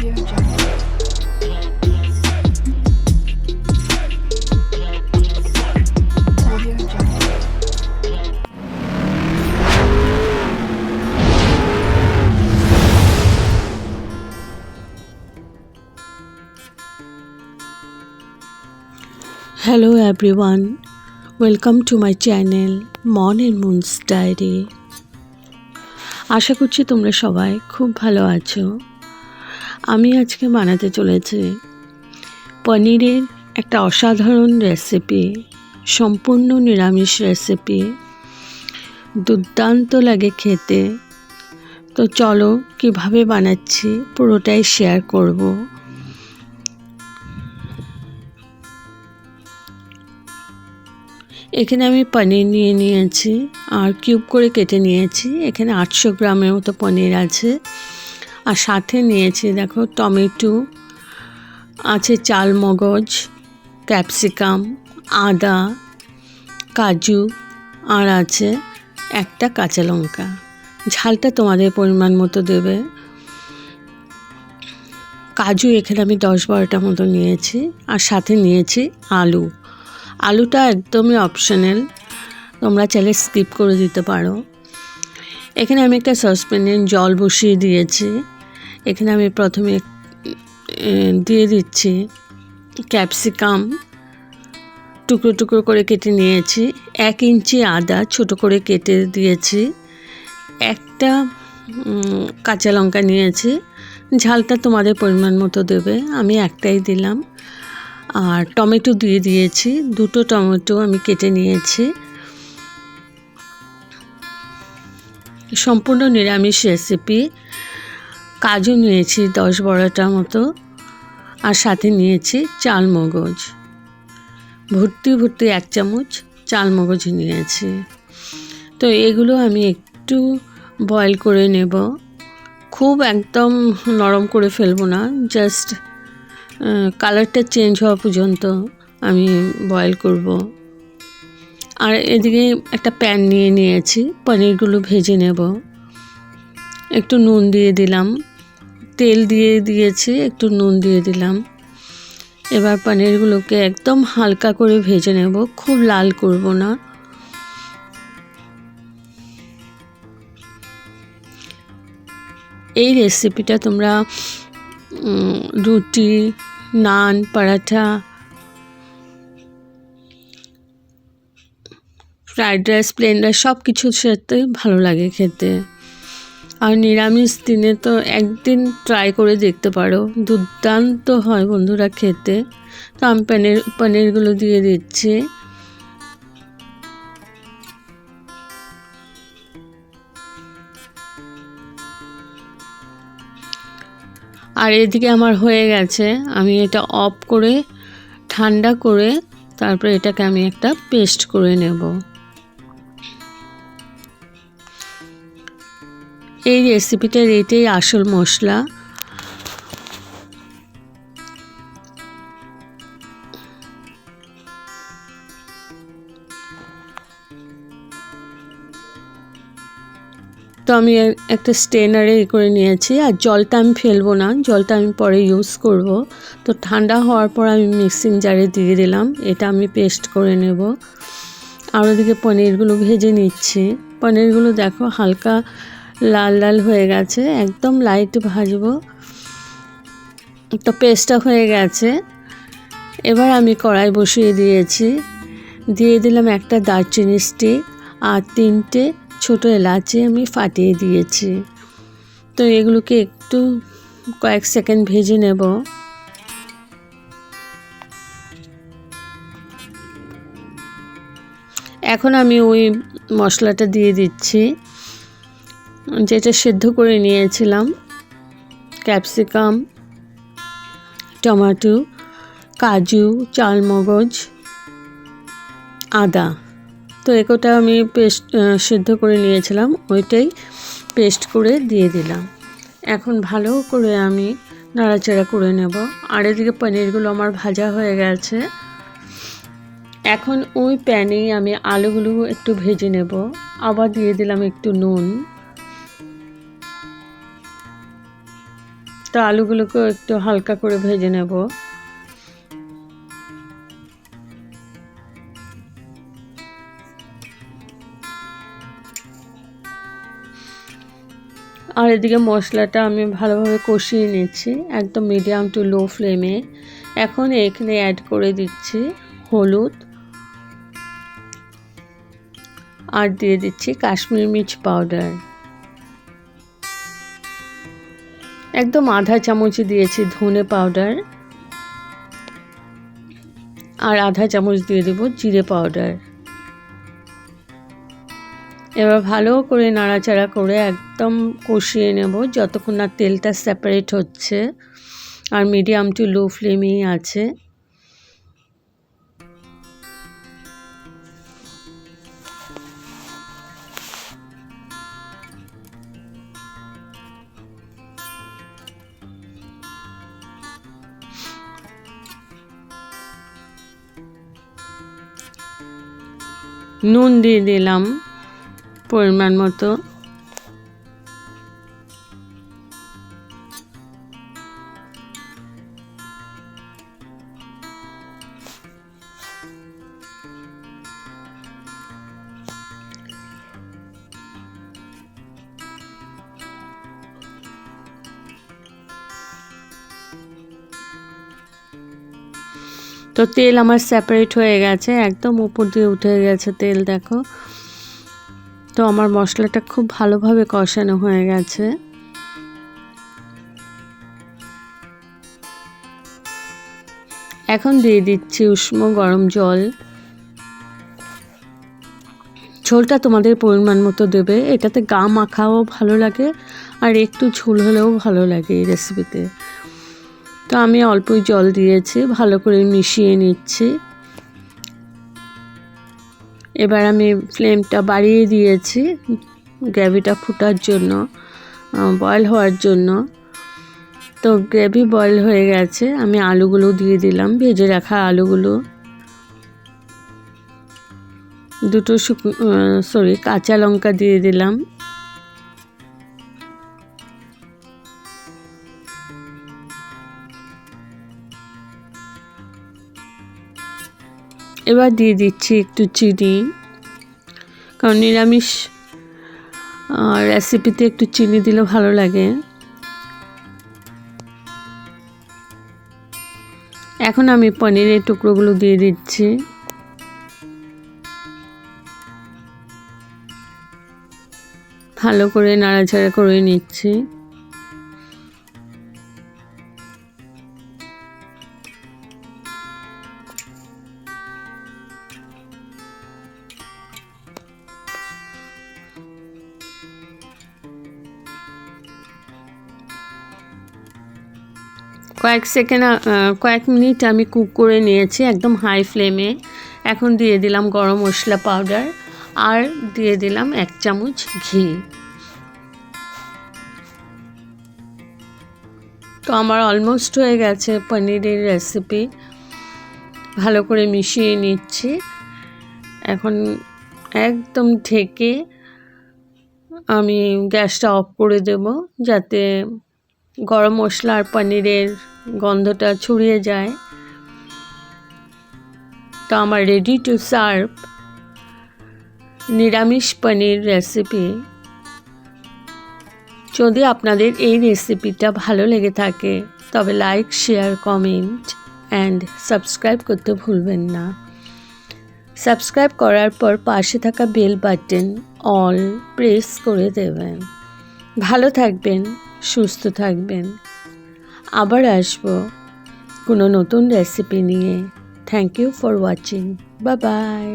Hello everyone, welcome to my channel Mon and Moon's Diary. আশা করছি তোমরা সবাই খুব ভালো আছো আমি আজকে বানাতে চলেছি পনিরের একটা অসাধারণ রেসিপি সম্পূর্ণ নিরামিষ রেসিপি দুর্দান্ত লাগে খেতে। তো চলো কীভাবে বানাচ্ছি পুরোটাই শেয়ার করব। এখানে আমি পনির নিয়ে নিয়েছি, আর কিউব করে কেটে নিয়েছি। এখানে আটশো গ্রামের মতো পনির আছে। আর সাথে নিয়েছি, দেখো, টমেটো, আছে চাল মগজ ক্যাপসিকাম, আদা, কাজু, আর আছে একটা কাঁচা লঙ্কা। ঝালটা তোমাদের পরিমাণ মতো দেবে। কাজু এখানে আমি দশ বারোটা মতো নিয়েছি, আর সাথে নিয়েছি আলু। আলুটা একদমই অপশনাল তোমরা চাইলে স্কিপ করে দিতে পারো। এখানে আমি একটা সসপ্যানে জল বসিয়ে দিয়েছি। এখানে আমি প্রথমে দিয়ে দিচ্ছি ক্যাপসিকাম টুকরো টুকরো করে কেটে নিয়েছি। এক ইঞ্চি আদা ছোট করে কেটে দিয়েছি। একটা কাঁচা লঙ্কা নিয়েছি। ঝালটা তোমাদের পরিমাণ মতো দেবে, আমি একটাই দিলাম। আর টমেটো দিয়ে দিয়েছি। দুটো টমেটো আমি কেটে নিয়েছি। সম্পূর্ণ নিরামিষ রেসিপি কাজু নিয়েছি, দশ বারোটা মতো। আর সাথে নিয়েছি চাল মগজ। ভর্তি ভর্তি এক চামচ চাল মগজ নিয়েছি। তো এগুলো আমি একটু বয়েল করে নেব। খুব একদম নরম করে ফেলব না জাস্ট কালারটা চেঞ্জ হওয়া পর্যন্ত আমি বয়েল করব। আর এদিকে একটা প্যান নিয়ে নিয়েছি, পনিরগুলো ভেজে নেব। একটু নুন দিয়ে দিলাম, তেল দিয়ে দিয়েছি, একটু নুন দিয়ে দিলাম। এবার পনিরগুলোকে একদম হালকা করে ভেজে নেব, খুব লাল করব না। এই রেসিপিটা তোমরা রুটি, naan paratha fried rice, plain rice সব কিছুর সাথে ভালো লাগে খেতে। আর নিরামিষ দিনে তো একদিন ট্রাই করে দেখতে পারো। দুর্দান্ত হয় বন্ধুরা খেতে। তো আমি পনির, পনিরগুলো দিয়ে দিচ্ছি। আর এদিকে আমার হয়ে গেছে। আমি এটা অফ করে, ঠান্ডা করে, তারপরে এটাকে আমি একটা পেস্ট করে নেব। এই রেসিপিটার এটাই আসল মশলা। তো আমি একটা স্টেনারে এ করে নিয়েছি, আর জলটা আমি ফেলব না, জলটা আমি পরে ইউজ করব। তো ঠান্ডা হওয়ার পর আমি মিক্সিং জারে দিয়ে দিলাম, এটা আমি পেস্ট করে নেব। আর ওদিকে পনিরগুলো ভেজে নিচ্ছি। পনিরগুলো দেখো হালকা লাল লাল হয়ে গেছে, একদম লাইট ভাজবো। তো পেস্টটা হয়ে গেছে। এবার আমি কড়াই বসিয়ে দিয়েছি। দিয়ে দিলাম একটা দারচিনি স্টিক আর তিনটে ছোট এলাচি আমি ফাটিয়ে দিয়েছি। তো এগুলোকে একটু কয়েক সেকেন্ড ভেজে নেব। এখন আমি ওই মশলাটা দিয়ে দিচ্ছি। যেটা সেদ্ধ করে নিয়েছিলাম, ক্যাপসিকাম, টমেটো, কাজু, চালমগজ, আদা। তো একটা আমি পেস্ট সিদ্ধ করে নিয়েছিলাম, ওইটাই পেস্ট করে দিয়ে দিলাম। এখন ভালো করে আমি নাড়াচাড়া করে নেব। আর এদিকে পনিরগুলো আমার ভাজা হয়ে গেছে। এখন ওই প্যানেই আমি আলুগুলো একটু ভেজে নেব। আবার দিয়ে দিলাম একটু নুন। তো আলুগুলোকেও একটু হালকা করে ভেজে নেব। আর এদিকে মশলাটা আমি ভালোভাবে কষিয়ে নিচ্ছি, একদম মিডিয়াম টু লো ফ্লেমে এখন এখানে অ্যাড করে দিচ্ছি হলুদ। আর দিয়ে দিচ্ছি কাশ্মীর মির্চ পাউডার একদম আধা চামচ দিয়েছি ধনে পাউডার আর আধা চামচ দিয়ে দেবো জিরে পাউডার এবার ভালো করে নাড়াচাড়া করে একদম কষিয়ে নেব যতক্ষণ না তেলটা সেপারেট হচ্ছে আর মিডিয়াম টু লো ফ্লেমেই আছে। নুন দিয়ে দিলাম পরিমাণ মতো। তো তেল আমার সেপারেট হয়ে গেছে, একদম উপর দিয়ে উঠে গেছে তেল, দেখো। তো আমার মশলাটা খুব ভালোভাবে কষানো হয়ে গেছে। এখন দিয়ে দিচ্ছি উষ্ণ গরম জল। ঝোলটা তোমাদের পরিমাণ মতো দেবে, এটাতে গা মাখাও ভালো লাগে, আর একটু ঝোল হলেও ভালো লাগে এই রেসিপিতে তো আমি অল্পই জল দিয়েছি, ভালো করে মিশিয়ে নিচ্ছি। এবার আমি ফ্লেমটা বাড়িয়ে দিয়েছি গ্রেভিটা ফোটার জন্য বয়েল হওয়ার জন্য। তো গ্রেভি বয়েল হয়ে গেছে, আমি আলুগুলো দিয়ে দিলাম, ভেজে রাখা আলুগুলো। দুটো শুকনো সরি কাঁচা লঙ্কা দিয়ে দিলাম। এবার দিয়ে দিচ্ছি একটু চিনি, কারণ নিরামিষ রেসিপিতে একটু চিনি দিলে ভালো লাগে। এখন আমি পনিরের টুকরোগুলো দিয়ে দিচ্ছি। ভালো করে নাড়াচাড়া করে নিচ্ছি। কয়েক সেকেন্ড কয়েক মিনিট আমি কুক করে নিয়েছি একদম হাই ফ্লেমে এখন দিয়ে দিলাম গরম মশলা পাউডার আর দিয়ে দিলাম এক চামচ ঘি। তো আমার অলমোস্ট হয়ে গেছে পনিরের রেসিপি ভালো করে মিশিয়ে নিচ্ছি। এখন একদম ঢেকে আমি গ্যাসটা অফ করে দেব যাতে গরম মশলা আর পনিরের গন্ধটা ছড়িয়ে যায়। তো আমার রেডি টু সার্ভ নিরামিষ পনির রেসিপি যদি আপনাদের এই রেসিপিটা ভালো লেগে থাকে, তবে like share comment and subscribe করতে ভুলবেন না। সাবস্ক্রাইব করার পর পাশে থাকা বেল বাটন অল প্রেস করে দেবেন। ভালো থাকবেন, সুস্থ থাকবেন। আবার আসব কোনো নতুন রেসিপি নিয়ে। থ্যাংক ইউ ফর ওয়াচিং বা বাই